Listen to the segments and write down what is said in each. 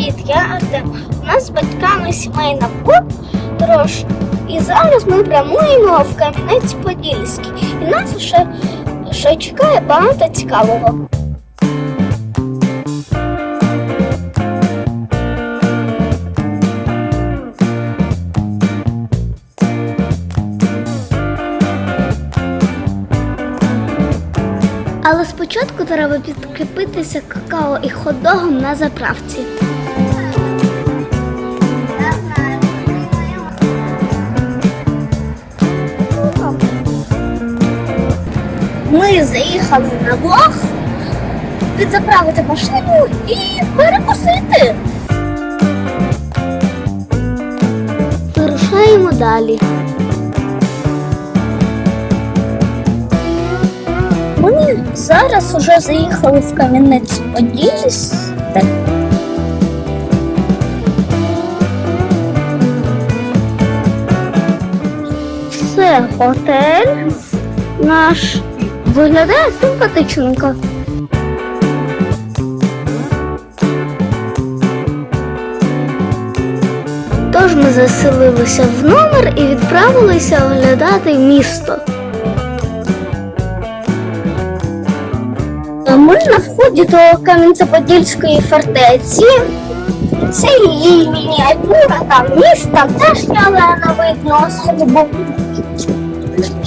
Привіт, я Артем. У нас з батьками сімейна подорож. І зараз ми прямуємо в Кам'янець-Подільський. І нас ще, ще чекає багато цікавого. Але спочатку треба підкріпитися какао і хот-догом на заправці. Ми заїхали на блог, підзаправити машину і перекусити. Вирушаємо далі. Ми зараз уже заїхали в Кам'янець-Подільськ. Це готель наш виглядає симпатичненько. Тож ми заселилися в номер і відправилися оглядати місто. Ми на вході до Кам'янця-Подільської фортеці. Це її мініатюра, там міста теж ялена видно особо.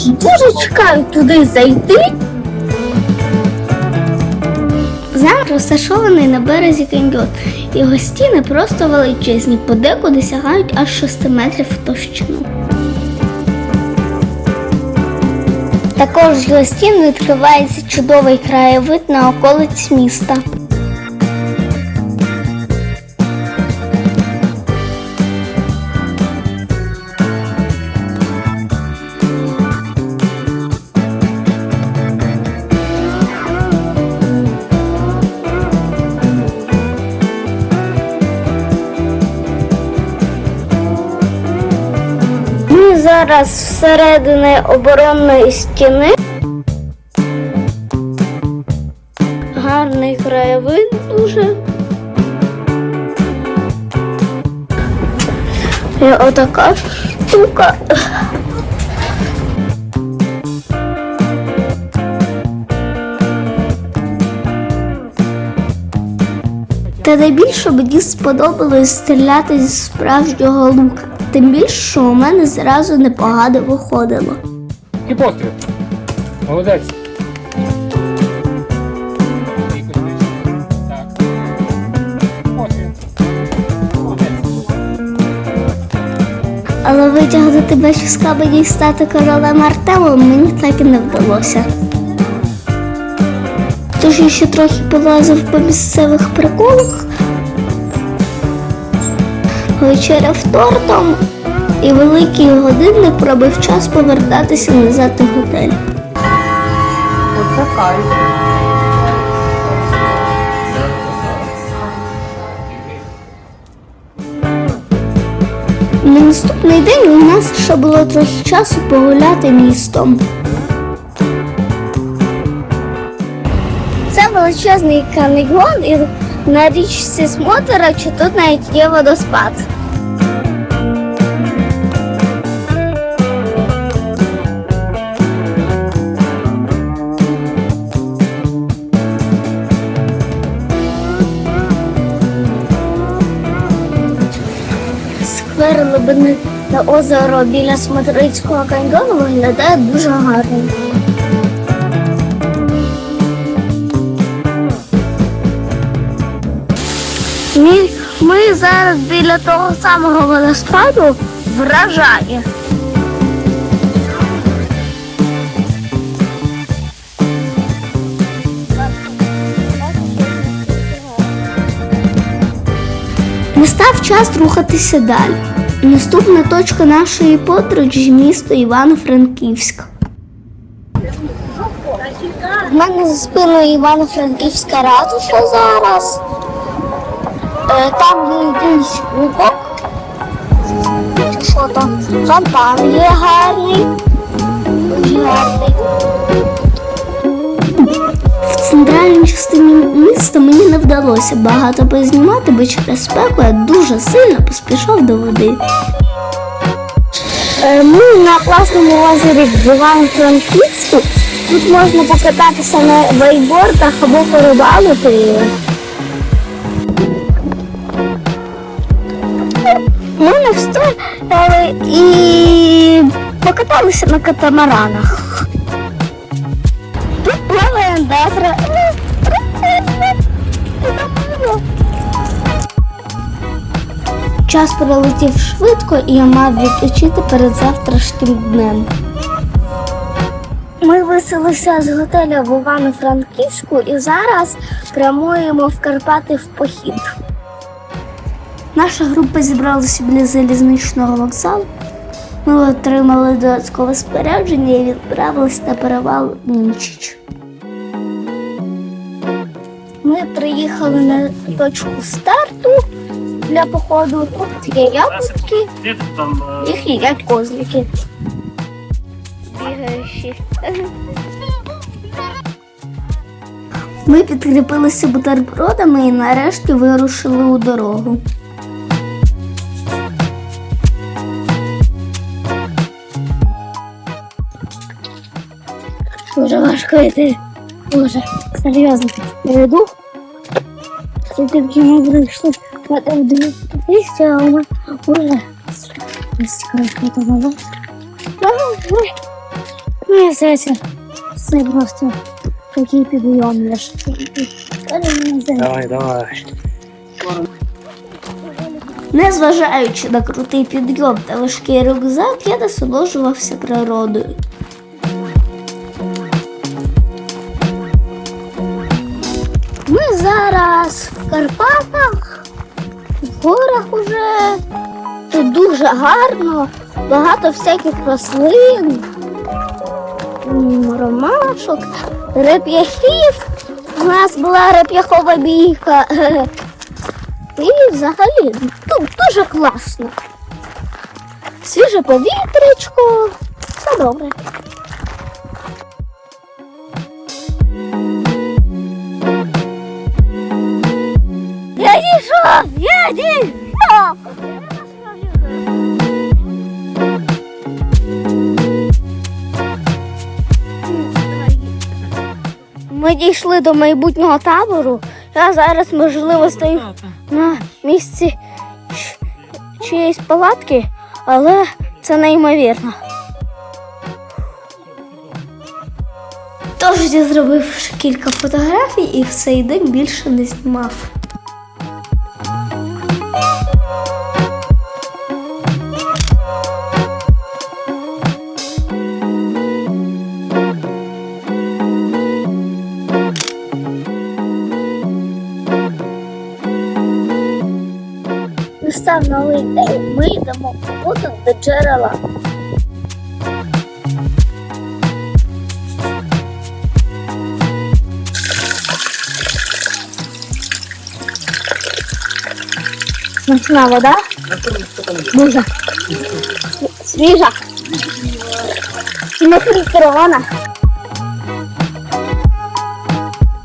Дуже чекаю туди зайти. Замок розташований на березі каньйон. Його стіни просто величезні, подекуди сягають аж 6 метрів в товщину. Також з стін відкривається чудовий краєвид на околиць міста. Зараз всередині оборонної стіни. Гарний краєвид дуже. І отака штука. Та найбільше мені сподобалось стріляти зі справжнього лука. Тим більше, що у мене зразу непогано виходило. І постріл. Молодець. Але витягнути меч з камені і стати королем Артемом мені так і не вдалося. Тож я ще трохи полазив по місцевих приколах, вечеряв тортом і великий годинник пробив час повертатися назад у готель. Оце кайф. На наступний день у нас ще було трохи часу погуляти містом. Це величезний каньйон і на річці Смотера, чи тут навіть є водоспад. Сквер Лебедне та озеро біля Смотрицького каньйону виглядає дуже гарно. Ми, ми зараз біля того самого водоспаду вражає. Настав час рухатися далі. Наступна точка нашої подорожі місто Івано-Франківськ. В мене за спиною Івано-Франківська ратуша зараз. Е, Там є якийсь клубок. Що там? Фонтан є гарний. Гарний. В центральній частині міста мені не вдалося багато познімати, бо через спеку я дуже сильно поспішав до води. Е, Ми на класному озері в Івано-Франківську. Тут можна покататися на вейбордах або порибалити. Ми не встояли і покаталися на катамаранах. Тут плаває андатра. Час пролетів швидко і я мав відпочити перед завтрашнім днем. Ми виселися з готеля в Івано-Франківську і зараз прямуємо в Карпати в похід. Наша група зібралася біля залізничного вокзалу. Ми отримали додаткове спорядження і відправились на перевал Мінчич. Ми приїхали на точку старту для походу. Тут є яблуки, їх їдять козлики. Бігаючі. Ми підкріпилися бутербродами і нарешті вирушили у дорогу. Дуже важко йти. Дуже серйозно. Перейду. Сюди вже ми прийшли. Потім дивитися, а ми вже стікаємо до воно. Ну, я здається, це просто такий підйом для Давай, давай. Незважаючи на крутий підйом та важкий рюкзак, я насолоджувався природою. Зараз в Карпатах, в горах уже. Тут дуже гарно, багато всяких рослин, ромашок, реп'яхів. У нас була реп'яхова бійка. І взагалі тут дуже класно. Свіже повітрячко, все добре. Дійшов! Я! Ми дійшли до майбутнього табору. Я зараз, можливо, стою на місці чиєїсь палатки, але це неймовірно. Тож я зробив кілька фотографій і в цей день більше не знімав. Новий день, ми йдемо побути до джерела. Смачна вода. Дуже. Свіжа. І не фільтрована.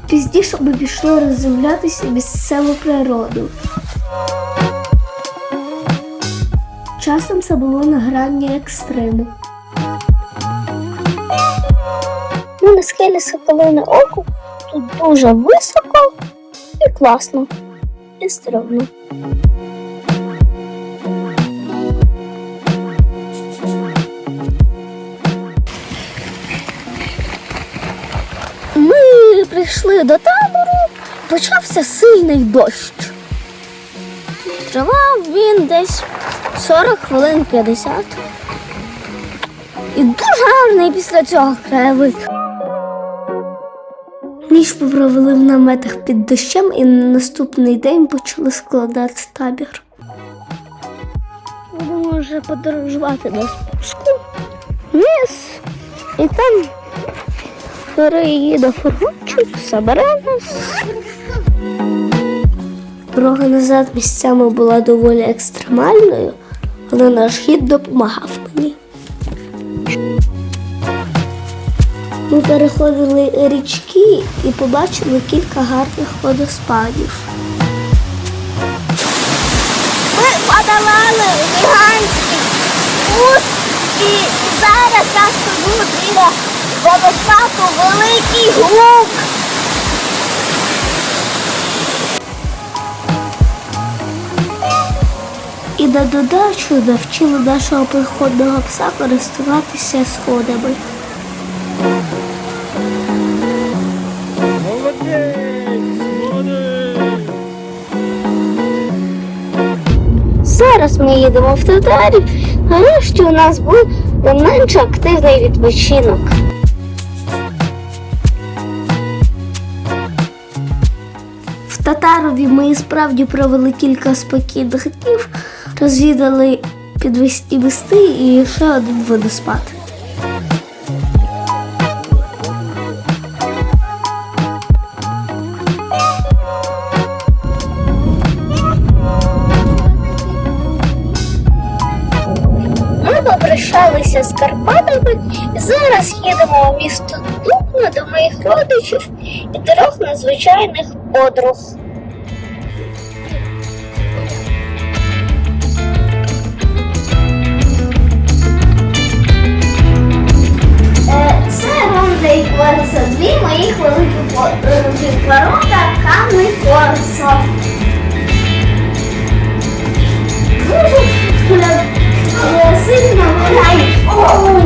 Пізніше ми пішли роздивлятися місцеву природу. Часом це було на грані екстриму. Ну, на схилі Соколине око тут дуже високо і класно. І стрьомно. Ми прийшли до табору, почався сильний дощ. Тривав він десь 40 хвилин 50. І дуже гарний після цього краєвид. Ніч ми провели в наметах під дощем і на наступний день почали складати табір. Будемо вже подорожувати до спуску вниз і там переїде фургончик, забере нас. Дорога назад місцями була доволі екстремальною, але наш хід допомагав мені. Ми переходили річки і побачили кілька гарних водоспадів. Ми подолали гігантський спуск і зараз я стою біля водоспаду Великий Гук. На додачу навчили нашого приходного пса користуватися сходами. Зараз ми їдемо в Татарів. Нарешті у нас буде менш активний відпочинок. В Татарові ми і справді провели кілька спокійних днів, розвідали підвісні мости і ще один водоспад. Ми попрощалися з Карпатами і зараз їдемо у місто Дубно до моїх родичів і трьох незвичайних подруг. Ворота, Кам і Корсо. Дуже сильно грають. Ой,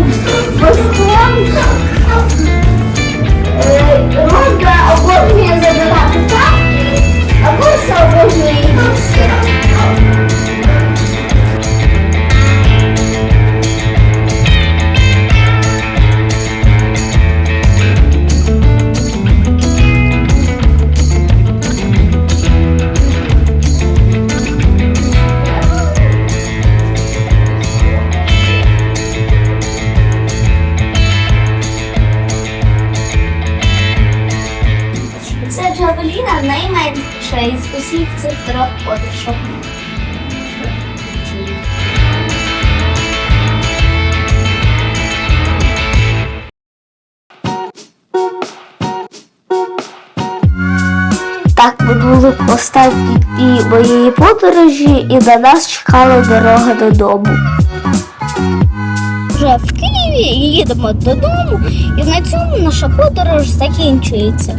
найменша із усіх цих трьох подружок. Так минули останні дні моєї подорожі і на нас чекала дорога додому. Вже в Києві їдемо додому, і на цьому наша подорож закінчується.